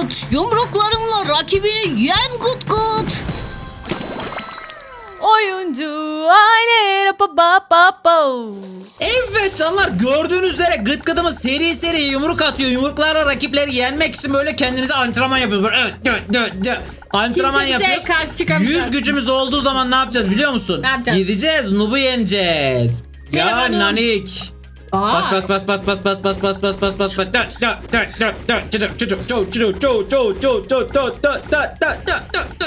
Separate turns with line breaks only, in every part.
gut. Yumruklarınla rakibini yen gut gut.
Oyuncu aile pa pa pa pa.
Evet canlar gördüğünüz üzere gıt gıdımız seri seri yumruk atıyor. Yumruklarla rakipleri yenmek için böyle kendimize antrenman yapıyoruz. Böyle Evet, dö, dö, dö. Antrenman
Kimse bize
yapıyoruz.
karşı çıkamayacak.
Yüz gücümüz olduğu zaman ne yapacağız biliyor musun?
Ne yapacağız?
Gideceğiz Nub'u yeneceğiz. Ya
Telefonum.
nanik. Bas bas bas bas bas bas bas bas bas bas bas bas dö dö dö dö dö çocuk çocuk ço çocuk ço ço ço ço dö dö dö dö dö dö dö.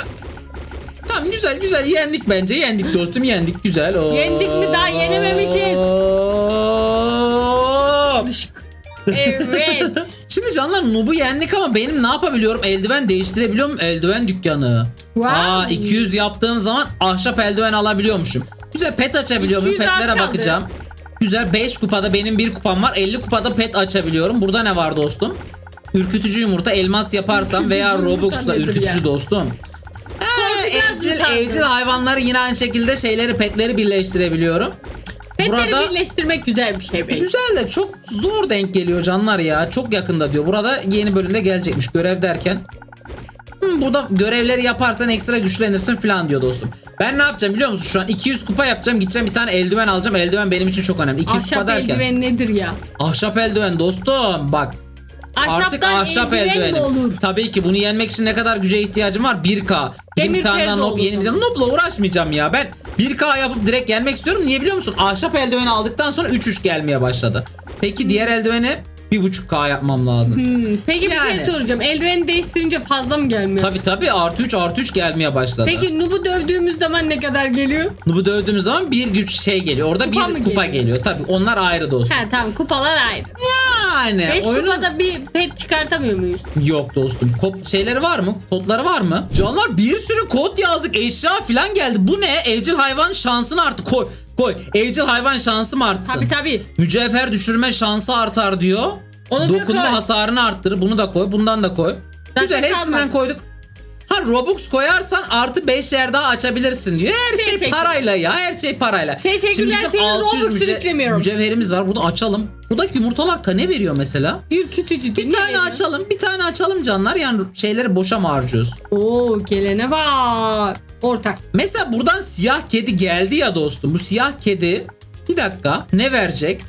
Tamam güzel güzel yendik bence yendik dostum yendik güzel. Oo.
Yendik mi? Daha yenememişiz. Evet.
Şimdi canlar Nub'u yendik ama benim ne yapabiliyorum? Eldiven değiştirebiliyor muyum? Eldiven dükkanı.
Wow.
Aa 200 yaptığım zaman ahşap eldiven alabiliyormuşum. Güzel pet açabiliyor muyum?
200 az
Petlere
kaldı.
bakacağım. Güzel 5 kupada benim bir kupam var. 50 kupada pet açabiliyorum. Burada ne var dostum? Ürkütücü yumurta elmas yaparsam
Ürkütücü
veya Robux'la ürkütücü
ya?
dostum.
Mı
Evcil, evcil hayvanları yine aynı şekilde şeyleri petleri birleştirebiliyorum.
Petleri
Burada-
birleştirmek güzel bir şey belki.
Güzel de çok zor denk geliyor canlar ya. Çok yakında diyor. Burada yeni bölümde gelecekmiş görev derken. Hmm, burada görevleri yaparsan ekstra güçlenirsin falan diyor dostum. Ben ne yapacağım biliyor musun? Şu an 200 kupa yapacağım. Gideceğim bir tane eldiven alacağım. Eldiven benim için çok önemli. 200
Ahşap
kupa derken.
eldiven nedir ya?
Ahşap eldiven dostum. Bak
Ahşaptan
artık ahşap
eldiven mi olur?
Tabii ki bunu yenmek için ne kadar güce ihtiyacım var? 1K. Bir,
Demir
bir tane daha
perde
nob
olur.
yeneceğim. Nobla uğraşmayacağım ya. Ben 1K yapıp direkt yenmek istiyorum. Niye biliyor musun? Ahşap eldiveni aldıktan sonra 3-3 gelmeye başladı. Peki diğer eldiveni 1.5K yapmam lazım.
Hmm, Peki bir
Yani.
şey soracağım. Eldiveni değiştirince fazla mı gelmiyor?
Tabii tabii artı 3 artı 3 gelmeye başladı.
Peki Nub'u dövdüğümüz zaman ne kadar geliyor?
Bu dövdüğümüz zaman bir güç şey geliyor. Orada
Kupa
bir
mı
kupa
geliyor?
geliyor. Tabii onlar ayrı dostum.
Ha tamam kupalar ayrı.
Yani
5
oyunun-
kupada bir pet çıkartamıyor muyuz?
Yok dostum. Kod şeyleri var mı? Kodları var mı? Canlar bir sürü kod yazdık. Eşya falan geldi. Bu ne? Evcil hayvan şansını artık koy. Koy. Evcil hayvan şansı mı artsın?
Tabi tabi.
Mücevher düşürme şansı artar diyor.
Onu da
Dokunma
koy.
hasarını arttırır. Bunu da koy. Bundan da koy.
Zaten
Güzel hepsinden
kalmadı.
koyduk. Ha Robux koyarsan artı 5 yer daha açabilirsin diyor. Her şey parayla ya. Her şey parayla.
Teşekkürler,
Şimdi
senin
600
Robux'unu istemiyorum.
Mücevherimiz var. Bunu açalım. Buradaki yumurtalar ne veriyor mesela?
Ürkütücü.
Bir tane açalım. Bir tane açalım canlar. Yani şeyleri boşa mı harcıyoruz?
Oo gelene bak. Ortak.
Mesela buradan siyah kedi geldi ya dostum. Bu siyah kedi bir dakika ne verecek?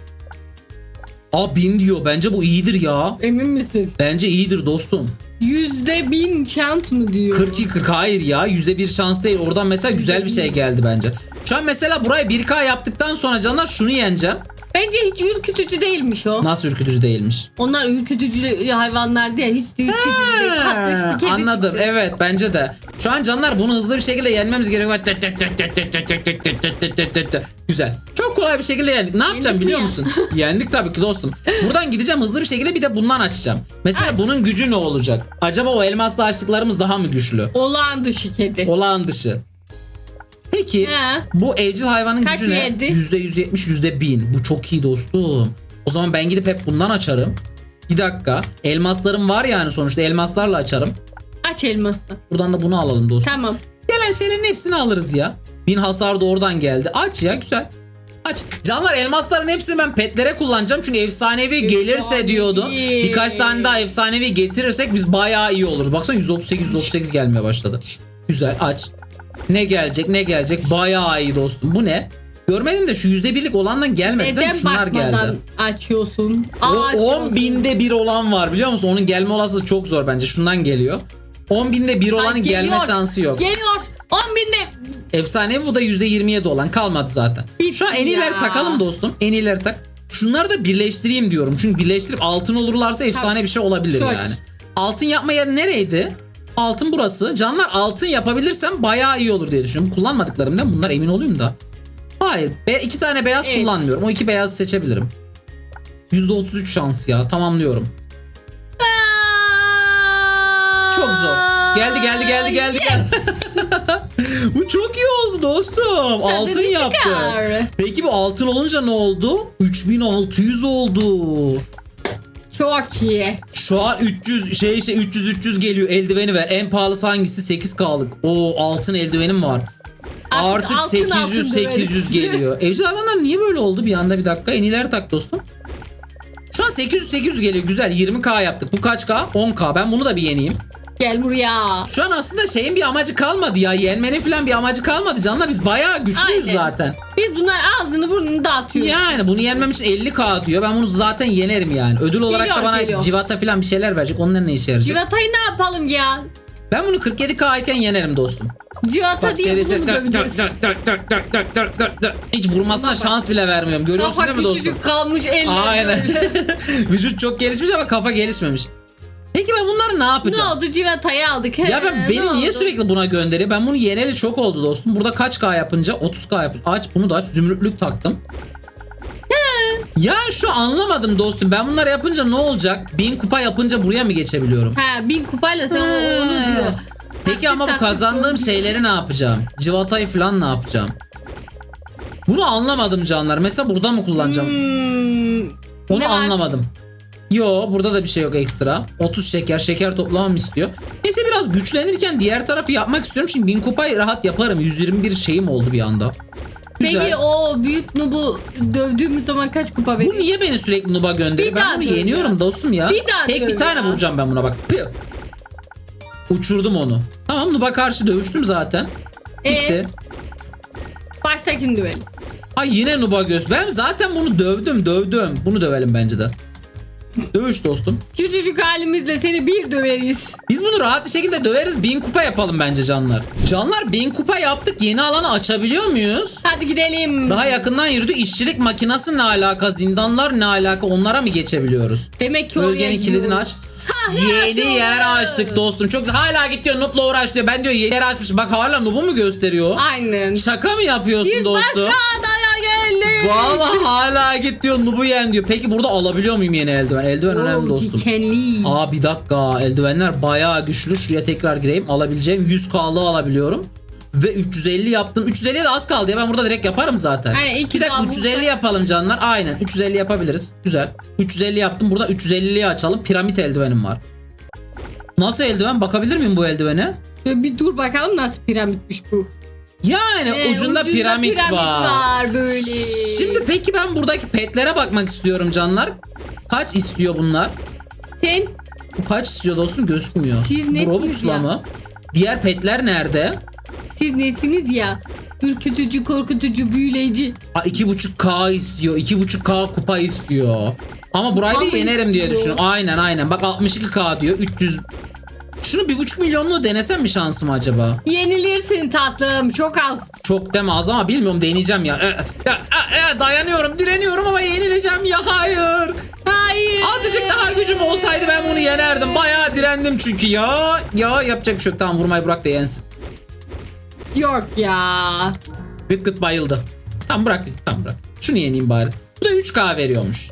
Aa bin diyor. Bence bu iyidir ya.
Emin misin?
Bence iyidir dostum.
Yüzde bin şans mı diyor?
42 40 hayır ya. Yüzde bir şans değil. Oradan mesela güzel bir şey geldi bence. Şu an mesela buraya 1K yaptıktan sonra canlar şunu yeneceğim.
Bence hiç ürkütücü değilmiş o.
Nasıl ürkütücü değilmiş?
Onlar ürkütücü hayvanlar diye hiç de ürkütücü değil. Tatlış bir kedi
Anladım.
çıktı.
Evet bence de. Şu an canlar bunu hızlı bir şekilde yenmemiz gerekiyor. Güzel. Çok kolay bir şekilde yendik. Ne yapacağım
mi
biliyor
ya?
musun? yendik tabii ki dostum. Buradan gideceğim hızlı bir şekilde bir de bundan açacağım. Mesela
Aç.
bunun gücü ne olacak? Acaba o elmasla açtıklarımız daha mı güçlü?
Olağan dışı kedi.
Olağan dışı. Peki
He.
bu evcil hayvanın
Kaç
gücü ne?
verdi?
%170 %1000. Bu çok iyi dostum. O zaman ben gidip hep bundan açarım. Bir dakika. Elmaslarım var yani sonuçta elmaslarla açarım.
Aç elmasını.
Buradan da bunu alalım dostum.
Tamam.
Gelen şeylerin hepsini alırız ya. Bin hasar da oradan geldi. Aç ya güzel. Aç. Canlar elmasların hepsini ben petlere kullanacağım. Çünkü efsanevi gelirse
Efsanevi.
diyordum. Birkaç tane daha efsanevi getirirsek biz bayağı iyi oluruz. Baksana 138 138 gelmeye başladı. Güzel aç. Ne gelecek ne gelecek bayağı iyi dostum. Bu ne? Görmedim de şu yüzde birlik olandan gelmedi değil mi?
Neden
Şunlar
bakmadan
geldi.
açıyorsun?
O
Açıyorsun.
10 binde bir olan var biliyor musun? Onun gelme olasılığı çok zor bence. Şundan geliyor. 10 binde bir
Ay,
olanın gelme
geliyor.
şansı yok.
Geliyor. 10 binde.
Efsane bu da %27 olan kalmadı zaten.
Bitti
Şu an en iyileri takalım dostum. En iyileri tak. Şunları da birleştireyim diyorum. Çünkü birleştirip altın olurlarsa efsane bir şey olabilir
Çok.
yani. Altın yapma yeri nereydi? Altın burası. Canlar altın yapabilirsem bayağı iyi olur diye düşünüyorum. Kullanmadıklarımdan bunlar emin olayım da. Hayır. Be iki tane beyaz
Evet.
kullanmıyorum. O iki beyazı seçebilirim. %33 şans ya. Tamamlıyorum. Çok zor. Geldi geldi geldi geldi geldi. bu çok iyi oldu dostum. altın yaptı. Peki bu altın olunca ne oldu? 3600 oldu.
Çok iyi.
Şu an 300 şey şey 300 300 geliyor. Eldiveni ver. En pahalısı hangisi? 8K'lık. O altın eldivenim var.
Artık
Artık
altın
800
altın
800
döveriz.
geliyor. Evcil hayvanlar niye böyle oldu bir anda bir dakika? En iyileri tak dostum. Şu an 800 800 geliyor güzel 20k yaptık. Bu kaç k? 10k. Ben bunu da bir yeneyim.
Gel buraya.
Şu an aslında şeyin bir amacı kalmadı ya. Yenmenin falan bir amacı kalmadı canlar. Biz bayağı güçlüyüz
Aynen.
zaten.
Biz bunlar ağzını burnunu dağıtıyoruz.
Yani bunu yenmem için 50k diyor. Ben bunu zaten yenerim yani. Ödül olarak da
Geliyor,
bana
geliyor.
civata falan bir şeyler verecek. Onların ne işe yarayacak?
Civatayı ne yapalım ya?
Ben bunu 47k iken yenerim dostum.
Civata
Bak
diye bunu döveceğiz.
hiç vurmasına
Bak,
şans bile vermiyorum. Görüyorsun
Kafa
değil mi dostum?
küçücük kalmış eller.
Aynen. Vücut çok gelişmiş ama kafa gelişmemiş. Peki ben bunları ne
ne
yapacağım?
oldu civatayı aldık. He,
Ya ben
ne
beni niye
oldu?
sürekli buna gönderiyor? Ben bunu yeneli çok oldu dostum. Burada kaç K yapınca 30K yapınca aç bunu da aç zümrütlük taktım. Ya şu anlamadım dostum. Ben bunları yapınca ne olacak? 1000 kupa yapınca buraya mı geçebiliyorum?
Ha bin kupayla sen o- onu diyor.
Peki
Taksit
ama bu
taksit
kazandığım
koymuş.
şeyleri ne yapacağım? Civatayı falan ne yapacağım? Bunu anlamadım canlar. Mesela burada mı kullanacağım?
Hmm,
Onu
ne var?
Yo burada da bir şey yok ekstra. 30 şeker şeker toplamam istiyor. Neyse biraz güçlenirken diğer tarafı yapmak istiyorum. Şimdi 1000 kupayı rahat yaparım. 121 şeyim oldu bir anda. Güzel.
Peki o büyük nubu dövdüğümüz zaman kaç kupa
Bu
veriyor?
niye beni sürekli nuba gönderiyor?
Bir
Ben
daha
bunu
döv
yeniyorum dostum ya.
Bir daha
Tek bir tane
ya.
vuracağım ben buna bak. Pı. Uçurdum onu. Tamam nuba karşı dövüştüm zaten. Bitti.
Ee, baştakini dövelim.
Ay yine nuba göz. Ben zaten bunu dövdüm dövdüm. Bunu dövelim bence de. Dövüş dostum.
Küçücük halimizle seni bir döveriz.
Biz bunu rahat bir şekilde döveriz. 1000 kupa yapalım bence canlar. Canlar 1000 kupa yaptık. Yeni alanı açabiliyor muyuz?
Hadi gidelim.
Daha yakından yürüdük. İşçilik makinası ne alaka? Zindanlar ne alaka? Onlara mı geçebiliyoruz?
Demek ki oraya
Bölgenin kilidini aç. Yeni yer açtık dostum. Çok güzel. Hala git diyor Noob'la uğraş diyor. Ben diyor yeni yer açmışım. Bak hala Noob'u mu gösteriyor?
Aynen.
Şaka mı yapıyorsun
Biz
dostum?
başka adaya
Vallahi hala git diyor Noob'u yen diyor. Peki burada alabiliyor muyum yeni eldiven? Eldiven önemli
Oo,
dostum.
Dikenli.
Aa bir dakika eldivenler bayağı güçlü. Şuraya tekrar gireyim. Alabileceğim 100k'lığı alabiliyorum. Ve 350 yaptım. 350'ye de az kaldı ya. Ben burada direkt yaparım zaten.
Aynen,
bir dakika
daha
350
bulsak-
yapalım canlar. Aynen 350 yapabiliriz. Güzel. 350 yaptım. Burada 350'liği açalım. Piramit eldivenim var. Nasıl eldiven? Bakabilir miyim bu eldivene?
Bir dur bakalım nasıl piramitmiş bu.
Yani
Ee,
ucunda, piramit, var.
böyle.
Şimdi peki ben buradaki petlere bakmak istiyorum canlar. Kaç istiyor bunlar?
Sen
Bu kaç istiyor dostum gözükmüyor.
Siz
Bu
nesiniz
Robux'la
ya?
mı? Diğer petler nerede?
siz nesiniz ya? Ürkütücü, korkutucu, büyüleyici.
Ha 2.5k istiyor. 2.5k kupa istiyor. Ama burayı da
Kupa mı
yenerim diye
istiyor?
düşünüyorum. Aynen aynen. Bak 62k diyor. 300 Şunu bir buçuk milyonluğu denesem mi şansım acaba?
Yenilirsin tatlım. Çok az.
Çok deme az ama bilmiyorum deneyeceğim ya. Ee, ya, e, e, dayanıyorum, direniyorum ama yenileceğim ya hayır.
Hayır.
Azıcık daha gücüm olsaydı ben bunu yenerdim. Bayağı direndim çünkü ya. Ya yapacak bir şey yok. Tamam vurmayı bırak da yensin.
Yok ya.
Gıt gıt bayıldı. Tamam bırak bizi tamam bırak. Şunu yeneyim bari. Bu da 3K veriyormuş.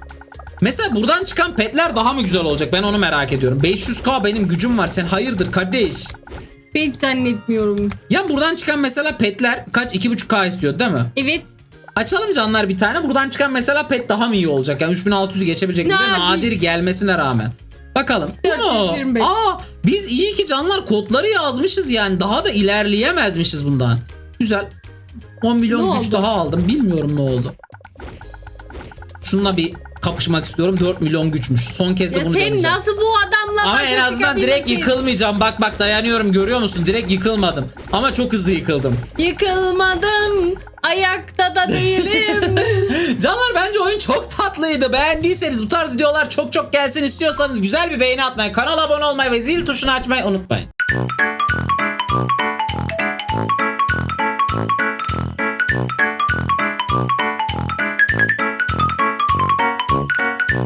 Mesela buradan çıkan petler daha mı güzel olacak? Ben onu merak ediyorum. 500K benim gücüm var. Sen hayırdır kardeş?
Ben zannetmiyorum.
Ya buradan çıkan mesela petler kaç? 2.5K istiyor değil mi?
Evet.
Açalım canlar bir tane. Buradan çıkan mesela pet daha mı iyi olacak? Yani 3600'ü geçebilecek. Bir de
Nadir.
gelmesine rağmen. Bakalım. Mu?
425.
Aa, biz iyi ki canlar kodları yazmışız yani. Daha da ilerleyemezmişiz bundan. Güzel. 10 milyon
Ne
güç
oldu?
daha aldım. Bilmiyorum ne oldu. Şununla bir kapışmak istiyorum. 4 milyon güçmüş. Son kez de
Ya
bunu
sen
deneyeceğim.
nasıl bu adamla
Ama
başa
en azından direkt
çıkabilirsin?
yıkılmayacağım. Bak bak dayanıyorum görüyor musun? Direkt yıkılmadım. Ama çok hızlı yıkıldım.
Yıkılmadım. Ayakta da değilim.
Canlar bence oyun çok tatlıydı. Beğendiyseniz bu tarz videolar çok çok gelsin istiyorsanız güzel bir beğeni atmayı, kanala abone olmayı ve zil tuşunu açmayı unutmayın.